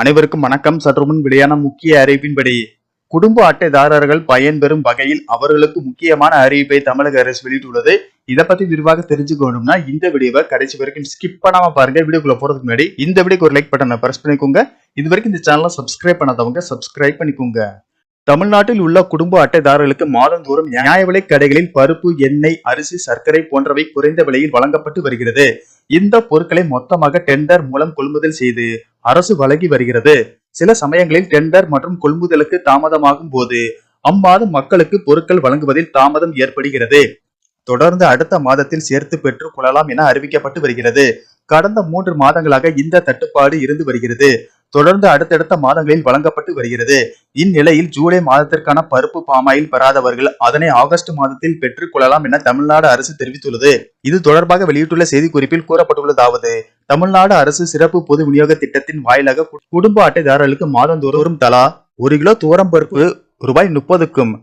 அனைவருக்கும் வணக்கம். சற்று முன் வெளியான முக்கிய அறிவிப்பின்படி குடும்ப அட்டைதாரர்கள் பயன்பெறும் வகையில் அவர்களுக்கு முக்கியமான அறிவிப்பை தமிழக அரசு வெளியிட்டுள்ளது. இதை பத்தி விரிவாக தெரிஞ்சுக்கணும்னா இந்த வீடியோவை கடைசி வரைக்கும் ஸ்கிப் பண்ணாம பாருங்க. வீடியோக்குள்ள போறதுக்கு முன்னாடி இந்த வீடியோக்கு ஒரு லைக் பட்டனை பிரஸ் பண்ணிக்கோங்க. இது வரைக்கும் இந்த சேனலை சப்ஸ்கிரைப் பண்ணாதவங்க சப்ஸ்கிரைப் பண்ணிக்கோங்க. தமிழ்நாட்டில் உள்ள குடும்ப அட்டைதாரர்களுக்கு மாதந்தோறும் நியாய விலை கடைகளில் பருப்பு எண்ணெய் அரிசி சர்க்கரை போன்றவை குறைந்த விலையில் வழங்கப்பட்டு வருகிறது. இந்த பொருட்களை மொத்தமாக டெண்டர் மூலம் கொள்முதல் செய்து அரசு வழங்கி வருகிறது. சில சமயங்களில் டெண்டர் மற்றும் கொள்முதலுக்கு தாமதமாகும் போது அம்மாதம் மக்களுக்கு பொருட்கள் வழங்குவதில் தாமதம் ஏற்படுகிறது. தொடர்ந்து அடுத்த மாதத்தில் சேர்த்து பெற்றுக் கொள்ளலாம் என அறிவிக்கப்பட்டு வருகிறது. கடந்த மூன்று மாதங்களாக இந்த தட்டுப்பாடு இருந்து வருகிறது. தொடர்ந்து அடுத்தடுத்த மாதங்களில் வழங்கப்பட்டு வருகிறது. இந்நிலையில் ஜூலை மாதத்திற்கான பருப்பு பாமாயில் பெறாதவர்கள் அதனை ஆகஸ்ட் மாதத்தில் பெற்றுக் கொள்ளலாம் என தமிழ்நாடு அரசு தெரிவித்துள்ளது. இது தொடர்பாக வெளியிட்டுள்ள செய்திக்குறிப்பில் கூறப்பட்டுள்ளதாவது தமிழ்நாடு அரசு சிறப்பு பொது விநியோக திட்டத்தின் வாயிலாக குடும்ப அட்டைதாரர்களுக்கு மாதந்தோறும் தலா ஒரு கிலோ துவரம் பருப்பு ரூபாய் முப்பதுக்கும்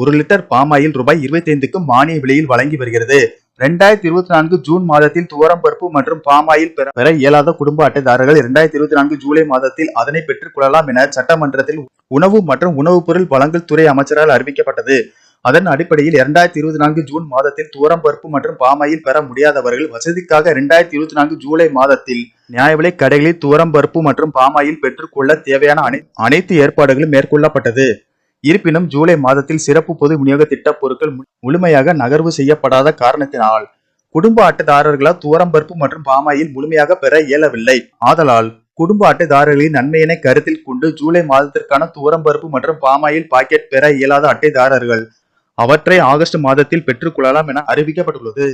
ஒரு லிட்டர் பாமாயில் ரூபாய் இருபத்தி ஐந்துக்கும் மானிய விலையில் வழங்கி வருகிறது. ரெண்டாயிரத்தி இருபத்தி நான்கு ஜூன் மாதத்தில் துவரம் பருப்பு மற்றும் பாமாயில் பெற பெற இயலாத குடும்ப அட்டைதாரர்கள் இரண்டாயிரத்தி இருபத்தி நான்கு ஜூலை மாதத்தில் அதனை பெற்றுக் கொள்ளலாம் என சட்டமன்றத்தில் உணவு மற்றும் உணவுப் பொருள் வழங்கல் துறை அமைச்சரால் அறிவிக்கப்பட்டது. அதன் அடிப்படையில் இரண்டாயிரத்தி இருபத்தி நான்கு ஜூன் மாதத்தில் துவரம் பருப்பு மற்றும் பாமாயில் பெற முடியாதவர்கள் வசதிக்காக இரண்டாயிரத்தி இருபத்தி நான்கு ஜூலை மாதத்தில் நியாயவிலை கடைகளில் துவரம் பருப்பு மற்றும் பாமாயில் பெற்றுக்கொள்ள தேவையான அனை- அனைத்து ஏற்பாடுகளும் மேற்கொள்ளப்பட்டது. இருப்பினும் ஜூலை மாதத்தில் சிறப்பு பொது விநியோக திட்ட பொருட்கள் முழுமையாக நகர்வு செய்யப்படாத காரணத்தினால் குடும்ப அட்டைதாரர்களால் துவரம்பருப்பு மற்றும் பாமாயில் முழுமையாக பெற இயலவில்லை. ஆதலால் குடும்ப அட்டைதாரர்களின் நன்மையினை கருத்தில் கொண்டு ஜூலை மாதத்திற்கான துவரம் பருப்பு மற்றும் பாமாயில் பாக்கெட் பெற இயலாத அட்டைதாரர்கள் அவற்றை ஆகஸ்ட் மாதத்தில் பெற்றுக்கொள்ளலாம் என அறிவிக்கப்பட்டுள்ளது.